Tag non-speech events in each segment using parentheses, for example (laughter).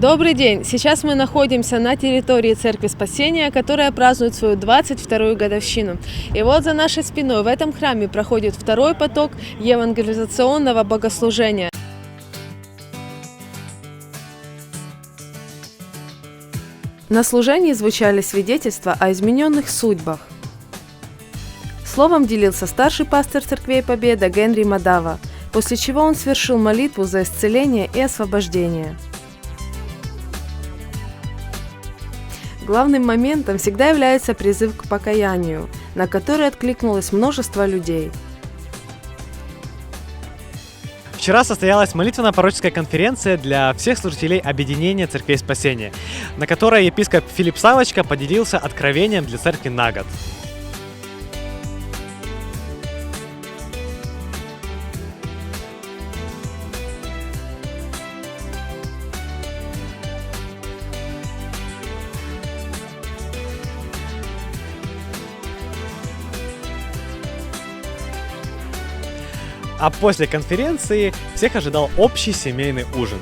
Добрый день! Сейчас мы находимся на территории Церкви Спасения, которая празднует свою 22-ю годовщину. И вот за нашей спиной в этом храме проходит второй поток евангелизационного богослужения. На служении звучали свидетельства о измененных судьбах. Словом делился старший пастор церквей Победа Генри Мадава, после чего он свершил молитву за исцеление и освобождение. Главным моментом всегда является призыв к покаянию, на который откликнулось множество людей. Вчера состоялась молитвенно-пороческая конференция для всех служителей Объединения Церквей Спасения, на которой епископ Филипп Савочка поделился откровением для церкви на год. А после конференции всех ожидал общий семейный ужин.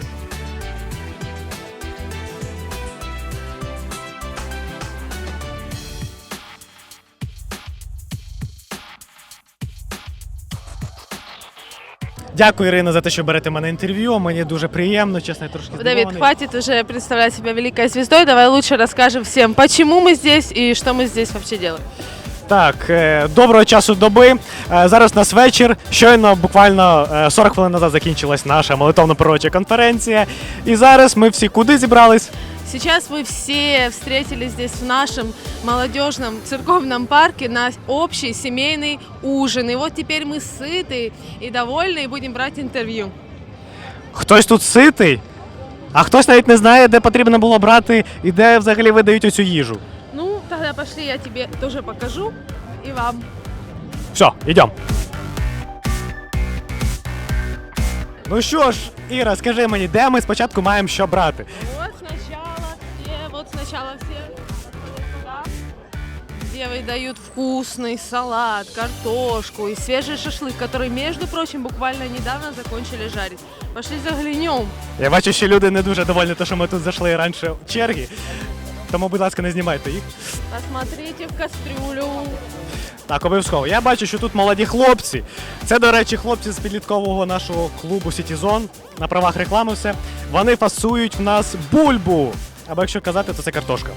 Дякую, Ірина, за те, що берете мене інтерв'ю. Мені дуже приємно, чесно, я трошки Давид, здивований. хватит уже представлять себя великой звездой, давай лучше расскажем всем, почему мы здесь и что мы здесь вообще делаем. Так, е, доброго часу доби. Е, Зараз у нас вечір. Щойно буквально е, 40 хвилин назад закінчилась наша молитовно-пророча конференція. І зараз ми всі куди зібрались? Сейчас мы все встретились здесь в нашем молодежном церковном парке на общий семейный ужин. И вот теперь мы сыты и довольны и будем брать интервью. Хтось тут ситий, а хтось навіть не знає, де потрібно було брати і де взагалі видають оцю їжу. Ну, тогда пошли, я тебе тоже покажу и вам. Все, йдемо. Ну що ж, Іра, скажи мені, де ми спочатку маємо що брати? Вот сначала все, вот сначала все туда, где выдают вкусный салат, картошку и свежий шашлык, который, между прочим, буквально недавно закончили жарить. Пошли заглянем. Я бачу, що люди не дуже довольні, те, що ми тут зайшли раніше черги. Тому, будь ласка, не знімайте їх. Посмотрите в кастрюлю. Так, обов'язково. Я бачу, що тут молоді хлопці. Це, до речі, хлопці з підліткового нашого клубу Сітізон на правах реклами все. Вони фасують в нас бульбу. Або якщо казати, то це картошка.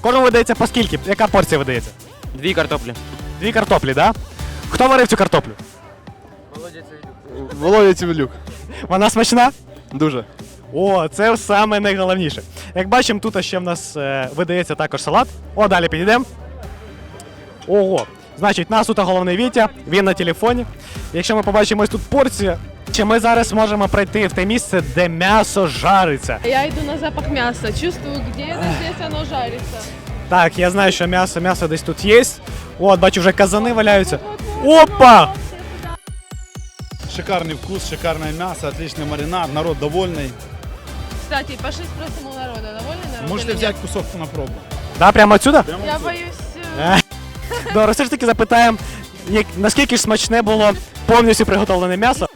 Кожному видається по скільки? Яка порція видається? Дві картоплі. Дві картоплі, да? Хто варив цю картоплю? Володя Цивилюк. Вона смачна? Дуже. О, це саме найголовніше. Як бачимо, тут ще в нас е, видається також салат. О, далі підійдемо. Ого. Значить, нас тут головний Вітя, він на телефоні. Якщо ми побачимо ось тут порцію, чи ми зараз можемо прийти в те місце, де м'ясо жариться. Я иду на запах мяса, чувствую, где-то здесь оно жарится. Так, я знаю, що м'ясо, м'ясо десь тут є. От, бачу, вже казани валяються. Опа! Шикарный вкус, шикарное мясо, отличный маринад, народ довольный. Кстати, пошли спросим у народа, довольны народ Можете или взять кусок на пробу. Да, прямо отсюда? Прямо нет? Я отсюда. боюсь... э, Добре, все ж таки запитаємо, як, наскільки ж смачне було повністю приготовлене м'ясо.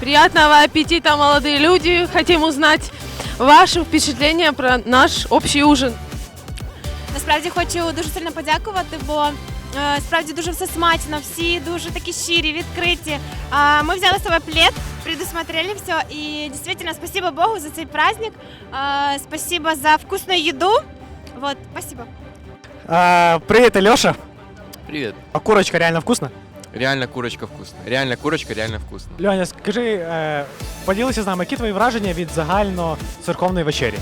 Приятного аппетита, молодые люди! Хотим узнать ваши впечатления про наш общий ужин. Насправді хочу дуже сильно подякувати, бо е, справді дуже все смачно, всі дуже такі щирі, відкриті. Ми взяли з собою плед, предусмотрели все. І дійсно спасибо Богу за цей праздник. А, спасибо за вкусную еду. Вот, спасибо. А, привіт, Льоша. Привіт. А курочка реально вкусна? Реально курочка вкусна. Реально курочка реально вкусна. Льоня, скажи, е, поділися з нами, які твої враження від загально церковної вечері?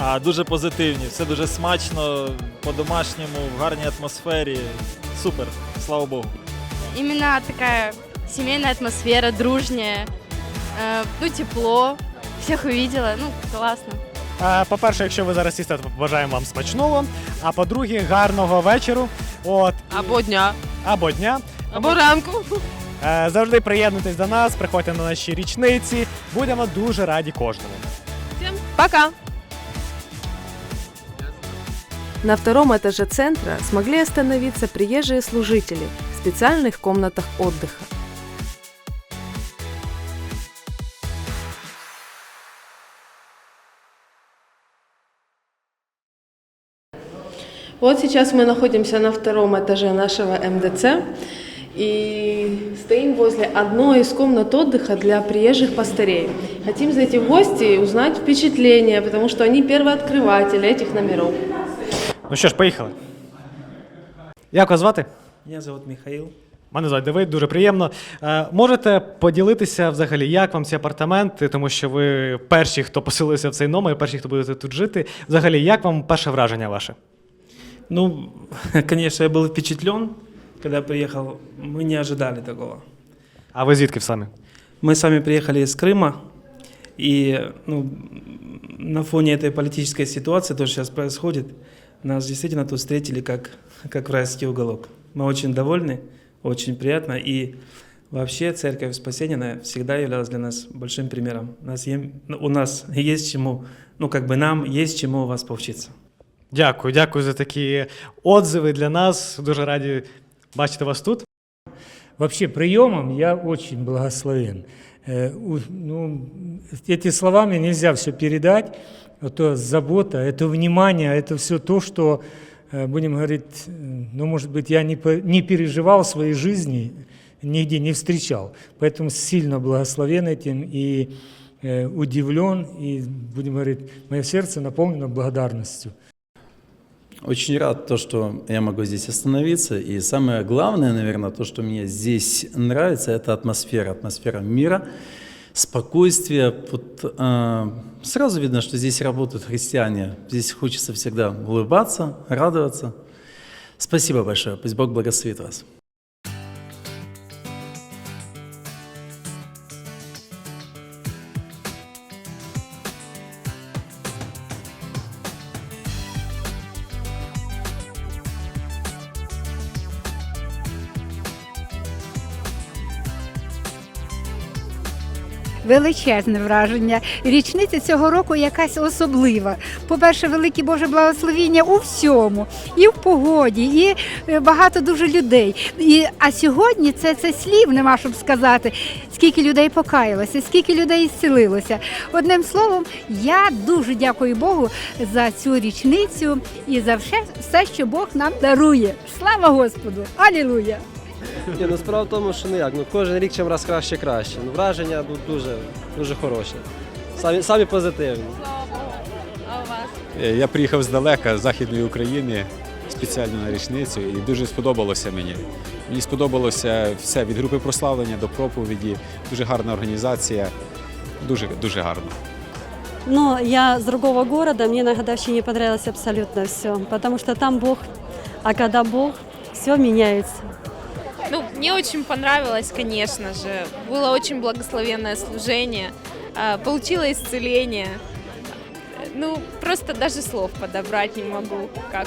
А, дуже позитивні, все дуже смачно, по-домашньому, в гарній атмосфері. Супер, слава Богу. Именно такая семейная атмосфера, дружняя, э, ну тепло, всех увидела, ну классно. Е, по-перше, якщо ви зараз їсте, то бажаємо вам смачного. А по-друге, гарного вечору. От, Або дня, або дня. або ранку. Е, завжди приєднуйтесь до нас, приходьте на наші річниці. Будемо дуже раді кожному. Всем пока! На втором этаже центра смогли остановиться приезжие служители в специальных комнатах отдыха. Вот сейчас мы находимся на втором этаже нашего МДЦ и стоим возле одной из комнат отдыха для приезжих пастырей. Хотим зайти в гости и узнать впечатления, потому что они первооткрыватели этих номеров. Ну що ж, поїхали. Як вас звати? Меня зовут Михаил. Мене звати Давид, дуже приємно. Е, можете поділитися взагалі, як вам ці апартаменти, тому що ви перші, хто поселився в цей номер, перші, хто будете тут жити. Взагалі, як вам перше враження ваше? Ну, (laughs) конечно, я был впечатлен, когда приехал. Мы не ожидали такого. А ви звідки самі? Мы сами приехали из Крыма, и ну, на фоне этой политической ситуации, то, что сейчас происходит, нас действительно тут встретили как, как в райский уголок. Мы очень довольны, очень приятно, и вообще Церковь Спасения всегда являлась для нас большим примером. У нас, ну, у нас есть чему, ну как бы нам есть чему у вас поучиться. Дякую, дякую за такі отзиви для нас. Дуже раді бачити вас тут. Вообще приемом я очень благословен. Э, у- Ну, эти словами нельзя все передать. Это забота, это внимание, это все то, что, э, будем говорить, э, ну, может быть, я не, по- не переживал в своей жизни, нигде не встречал. Поэтому сильно благословен этим и э, удивлен, и, будем говорить, мое сердце наполнено благодарностью. Очень рад то, что я могу здесь остановиться. И самое главное, наверное, то, что мне здесь нравится, это атмосфера, атмосфера мира, спокойствия. Вот, э, сразу видно, что здесь работают христиане. Здесь хочется всегда улыбаться, радоваться. Спасибо большое. Пусть Бог благословит вас. Величезне враження. Річниця цього року якась особлива. По-перше, велике Боже благословіння у всьому, і в погоді, і е, багато дуже людей. І, а сьогодні це, це слів нема, щоб сказати, скільки людей покаялося, скільки людей зцілилося. Одним словом, я дуже дякую Богу за цю річницю і за все, все, що Бог нам дарує. Слава Господу! Алілуя! Ні, ну справа в тому, що ну як, ну кожен рік чим раз краще краще. Ну враження ну, дуже, дуже хороші. Самі, самі позитивні. А у вас? Е, Я приїхав здалека з Західної України спеціально на річницю і дуже сподобалося мені. Мені сподобалося все від групи прославлення до проповіді. Дуже гарна організація, дуже, дуже гарно. Но я с другого города, мне на годовщине понравилось абсолютно все, потому что там Бог, а когда Бог, все меняется. Ну, мне очень понравилось, конечно же. Было очень благословенное служение. А, Получила исцеление. Ну, просто даже слов подобрать не могу. Как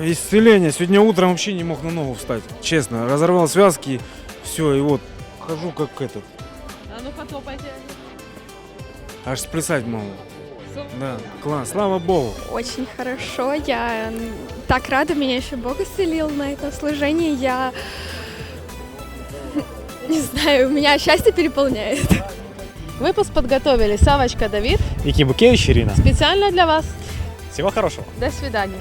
Исцеление. Сегодня утром вообще не мог на ногу встать. Честно. Разорвал связки. Все, и вот хожу как этот. А ну потопайте. Аж сплясать могу. Да, класс. Слава Богу. Очень хорошо. Я так рада, меня еще Бог исцелил на этом служении. Я не знаю, меня счастье переполняет. Выпуск подготовили Савочка Давид и Кибукевич Ирина. специально для вас. Всего хорошего. До свидания.